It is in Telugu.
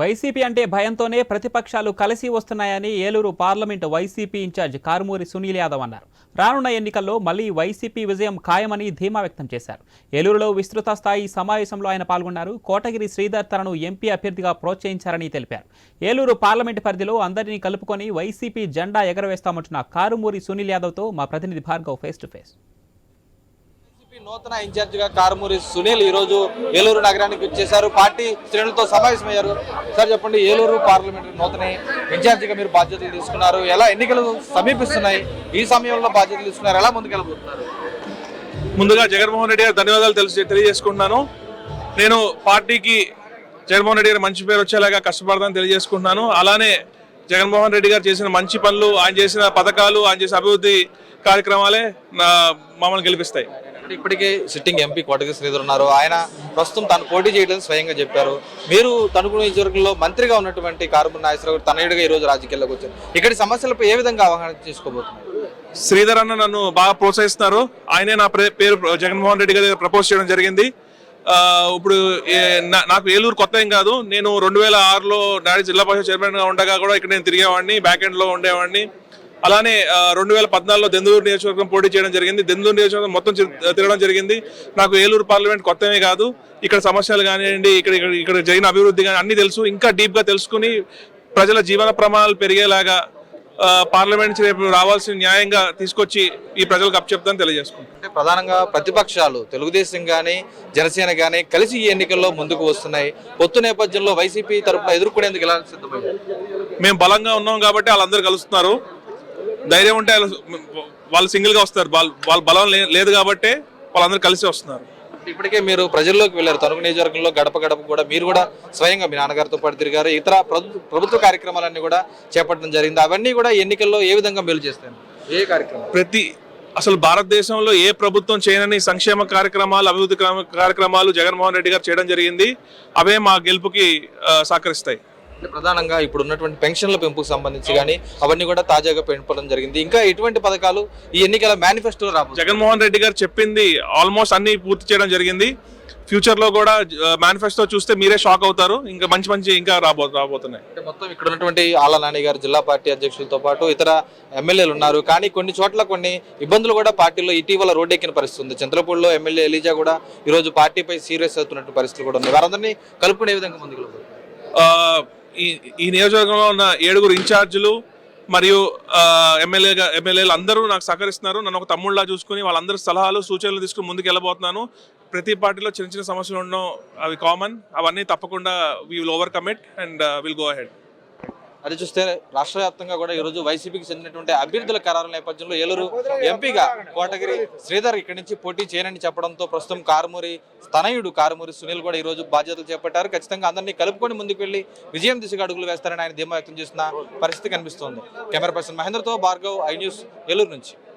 వైసీపీ అంటే భయంతోనే ప్రతిపక్షాలు కలిసి వస్తున్నాయని Eluru parliament YCP incharge Karumuri Sunil Yadav అన్నారు. రానున్న ఎన్నికల్లో మళ్ళీ వైసీపీ విజయం ఖాయమని ధీమా వ్యక్తం చేశారు. ఏలూరులో విస్తృత స్థాయి సమావేశంలో ఆయన పాల్గొన్నారు. కోటగిరి శ్రీధర్ తనను ఎంపీ అభ్యర్థిగా ప్రోత్సహించారని తెలిపారు. ఏలూరు పార్లమెంటు పరిధిలో అందరినీ కలుపుకొని వైసీపీ జెండా ఎగరవేస్తామంటున్న కారుమూరి సునీల్ యాదవ్తో మా ప్రతినిధి Bhargav face to face. YCP నూతన ఇన్ఛార్జిగా కారుమూరి సునీల్ ఈరోజు ఏలూరు నగరానికి వచ్చేసారు పార్టీ శ్రేణులతో సమావేశమయ్యారు. సార్ చెప్పండి ఏలూరు పార్లమెంట్ నూతన ఇన్ఛార్జిగా మీరు బాధ్యతలు తీసుకున్నారు. ఎలా ఎన్నికలు సమీపిస్తున్నాయి? ఈ సమయంలో బాధ్యతలు తీసుకున్నారు. ఎలా ముందుకెళ్ళబోతున్నారు? ముందుగా జగన్మోహన్ రెడ్డి గారు ధన్యవాదాలు తెలిసి తెలియజేసుకుంటున్నాను. నేను పార్టీకి జగన్మోహన్ రెడ్డి గారు మంచి పేరు వచ్చేలాగా కష్టపడతానని తెలియజేసుకుంటున్నాను. అలానే జగన్మోహన్ రెడ్డి గారు చేసిన మంచి పనులు ఆయన చేసిన పథకాలు ఆయన చేసిన అభివృద్ధి కార్యక్రమాలే మమ్మల్ని గెలిపిస్తాయి. అంటే ఇప్పటికే సిట్టింగ్ ఎంపీ కోటగిరి శ్రీధర్ ఉన్నారు. ఆయన ప్రస్తుతం తాను పోటీ చేయడం స్వయంగా చెప్పారు. మీరు తణుకు నియోజకవర్గంలో మంత్రిగా ఉన్నటువంటి కారుమూరి నాగేశ్వరరావు గారు తనయుడిగా ఈ రోజు రాజకీయాల్లోకి వచ్చారు. ఇక్కడి సమస్యలపై ఏ విధంగా అవగాహన చేసుకోబోతున్నారు శ్రీధర్ అన్న నన్ను బాగా ప్రోత్సహిస్తున్నారు. ఆయనే నా పేరు జగన్మోహన్ రెడ్డి గారు ప్రపోజ్ చేయడం జరిగింది. ఇప్పుడు నా- నాకు ఏలూరు కొత్త ఏం కాదు. నేను రెండు వేల ఆరులో డాడీ జిల్లా పరిషత్ చైర్మన్గా ఉండగా కూడా ఇక్కడ నేను తిరిగేవాడిని బ్యాక్ ఎండ్లో ఉండేవాడిని. అలానే రెండు వేల పద్నాలుగులో దెందులూరు నియోజకవర్గం పోటీ చేయడం జరిగింది. దెందులూరు నియోజకవర్గం మొత్తం తిరగడం జరిగింది. నాకు ఏలూరు పార్లమెంట్ కొత్తమే కాదు. ఇక్కడ సమస్యలు కానివ్వండి ఇక్కడ ఇక్కడ ఇక్కడ జరిగిన అభివృద్ధి కానీ అన్ని తెలుసు. ఇంకా డీప్గా తెలుసుకుని ప్రజల జీవన ప్రమాణాలు పెరిగేలాగా పార్లమెంట్ రేపు రావాల్సిన న్యాయంగా తీసుకొచ్చి ఈ ప్రజలకు అప్పచెప్తాను తెలియజేసుకుంటాను అంటే ప్రధానంగా ప్రతిపక్షాలు తెలుగుదేశం గానీ జనసేన గానీ కలిసి ఈ ఎన్నికల్లో ముందుకు వస్తున్నాయి. పొత్తు నేపథ్యంలో వైసీపీ తరపున ఎదుర్కొనేందుకు ఎలా సిద్ధమైంది మేము బలంగా ఉన్నాం కాబట్టి వాళ్ళందరూ కలుస్తున్నారు. ధైర్యం ఉంటే వాళ్ళు వాళ్ళు సింగిల్గా వస్తారు. వాళ్ళ వాళ్ళ బలం లేదు కాబట్టి వాళ్ళందరూ కలిసి వస్తున్నారు. ఇప్పటికే మీరు ప్రజల్లోకి వెళ్ళారు. తణుకు నియోజకవర్గంలో గడప గడప కూడా మీరు కూడా స్వయంగా మీ నాన్నగారితో పాటు తిరిగారు. ఇతర ప్రభు- ప్రభుత్వ కార్యక్రమాలన్నీ కూడా చేపట్టడం జరిగింది. అవన్నీ కూడా ఎన్నికల్లో ఏ విధంగా మేలు చేస్తాయి? ఏ కార్యక్రమం? ప్రతి అసలు భారతదేశంలో ఏ ప్రభుత్వం చేయనని సంక్షేమ కార్యక్రమాలు అభివృద్ధి క్రమ- కార్యక్రమాలు జగన్మోహన్ రెడ్డి గారు చేయడం జరిగింది. అవే మా గెలుపుకి సహకరిస్తాయి. ప్రధానంగా ఇప్పుడు ఉన్నటువంటి పెన్షన్ల పెంపుకు సంబంధించి కానీ అవన్నీ కూడా తాజాగా పెంపడం జరిగింది. ఇంకా ఎటువంటి పథకాలు ఈ ఎన్నికల మేనిఫెస్టో రాబోతుంది జగన్మోహన్ రెడ్డి గారు చెప్పింది ఆల్మోస్ట్ అన్ని పూర్తి చేయడం జరిగింది. ఫ్యూచర్లో కూడా మేనిఫెస్టో చూస్తే మీరే షాక్ అవుతారు. ఇంకా మంచి మంచి ఇంకా రాబో రాబోతున్నాయి. అంటే మొత్తం ఇక్కడ ఉన్నటువంటి ఆళ్ళ నాని గారు జిల్లా పార్టీ అధ్యక్షులతో పాటు ఇతర ఎమ్మెల్యేలు ఉన్నారు. కానీ కొన్ని చోట్ల కొన్ని ఇబ్బందులు కూడా పార్టీలో ఇటీవల రోడ్డెక్కిన పరిస్థితి ఉంది. చంద్రపూడిలో ఎమ్మెల్యే ఎలీజా కూడా ఈ రోజు పార్టీపై సీరియస్ అవుతున్నటువంటి పరిస్థితులు కూడా ఉన్నాయి. వారందరినీ కలుపుకునే విధంగా ముందుకు ఈ ఈ నియోజకవర్గంలో ఉన్న ఏడుగురు ఇన్ఛార్జీలు మరియు ఎమ్మెల్యేగా ఎమ్మెల్యేలు అందరూ నాకు సహకరిస్తున్నారు. నన్ను ఒక తమ్ముళ్ళలా చూసుకుని వాళ్ళందరి సలహాలు సూచనలు తీసుకుని ముందుకు వెళ్ళబోతున్నాను ప్రతి పార్టీలో చిన్న చిన్న సమస్యలు ఉండడం అవి కామన్ అవన్నీ తప్పకుండా we will overcome it and will go ahead అది చూస్తే రాష్ట్ర వ్యాప్తంగా కూడా ఈ రోజు వైసీపీకి చెందినటువంటి అభ్యర్థుల ఖరారు నేపథ్యంలో ఏలూరు ఎంపీగా కోటగిరి శ్రీధర్ ఇక్కడి నుంచి పోటీ చేయనని చెప్పడంతో ప్రస్తుతం కారుమూరి తనయుడు కారుమూరి సునీల్ కూడా ఈ రోజు బాధ్యతలు చేపట్టారు. ఖచ్చితంగా అందరినీ కలుపుకొని ముందుకు వెళ్ళి విజయం దిశగా అడుగులు వేస్తారని ఆయన ధీమా వ్యక్తం చేస్తున్న పరిస్థితి కనిపిస్తోంది. కెమెరా పర్సన్ మహేంద్రతో భార్గవ్ ఐ న్యూస్ ఏలూరు నుంచి.